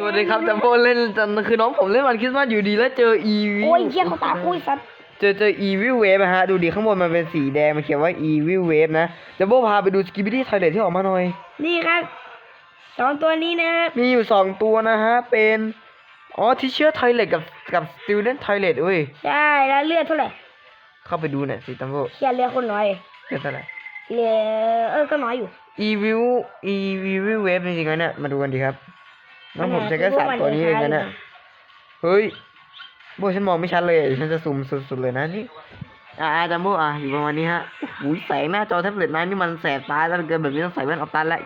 สวัสดีครับจัมโบ้เล่นจันคือน้องผมเล่นวันคริสต์มาสอยู่ดีแล้วเจออีวิโอ้ยเชี่ยเขาตามกูไอ้สัตว์เจอเจออีวิวเวฟนะฮะดูดิข้างบนมันเป็นสีแดงมันเขียนว่าอีวิวเวฟนะจัมโบ้พาไปดูสกิบิดี้ไทเลทที่ออกมาหน่อย นี่ครับสองตัวนี้นะครับมีอยู่สองตัวนะฮะเป็นอ๋อทิเชอร์ไทเลทกับกับสติ d เดนไทเลทเว้ยใช่แล้วเลือดเท่าไหร่เข้าไปดูหน่อยสิจัมโบ้เชี่ยเลือดคนน้อยเรียกเท่าไหร่เลือดเออก็น้อยอยู่อีวิวอีวิวเวฟจริงๆแล้วเนี่ยมาดูกันดีครับ น้องผมใช้แค่สามตัวนี้เองนะเนี่ยเฮ้ยโบฉันมองไม่ชัดเลย ฉันจะซูมสุดๆเลยนะนี่ อ่าจัมโบ้อะอยู่ประมาณนี้ฮะอุ้ยแสงหน้าจอแท็บเล็ตนั้นนี่มันแสบตาแล้วเกินแบบนี้ต้องใส่แว่นออฟตันแล้ว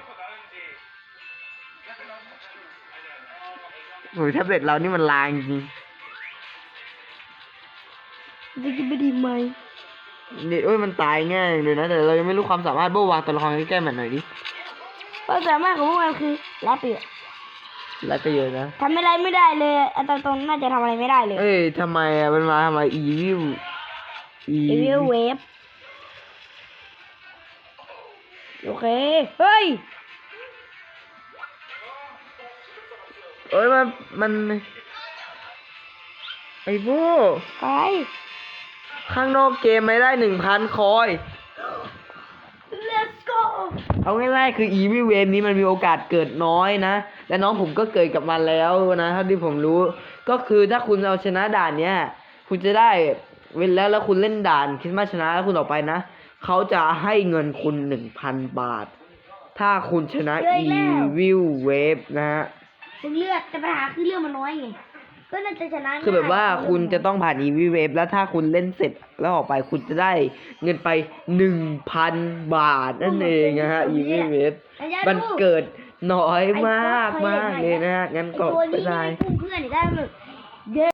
โอ้ยแท็บเล็ตเรานี่มันลางจริงจะกินไม่ดีไหมนี่เอ้ยมันตายง่ายเลยนะแต่เรายังไม่รู้ความสามารถโบวางตัวละครใกล้ๆมันหน่อยดิความสามารถของพวกมันคือแรปเปีย ไรประโยชน์นะทำอะไรไม่ได้เลยอันตรงๆน่าจะทำอะไรไม่ได้เลย เอ้ยทำไมอะมันมาทำไมอีวิวอีเอวิลเวฟโอเค เฮ้ยเอ้ยมันมันไอ้โบไปข้างนอกเกมไม่ได้หนึ่งพันคอย let's go เอาง่ายๆคืออีวิเวมนี้มันมีโอกาสเกิดน้อยนะ และน้องผมก็เกิดกับมันแล้วนะเท่าที่ผมรู้ ก็คือถ้าคุณเอาชนะด่านเนี้ยคุณจะได้เว้นแล้วแล้วคุณเล่นด่านคริสต์มาสชนะแล้วคุณออกไปนะเขาจะให้เงินคุณหนึ่งพันบาท ถ้าคุณชนะเฮ้ยอีแล้ววิวเวฟนะฮะ มึงเลือดแต่ปัญหาคือเลือดมันน้อยไง ก็น่าจะชนะคือแบบว่าง่ยคุณจะต้องผ่านอีวิเวฟแล้วถ้าคุณเล่นเสร็จแล้วออกไปคุณจะได้เงินไปหนึ่งพันบาทนั่นเองนะฮะอีวิเวฟอัญญามันดูเกิดน้อยไอ้มากพวมากคเลยนะฮะงั้นก็ไอ้ตัวไม่นี้ได้ไม่พุ่งเพื่อนอีกได้แบบเยอะ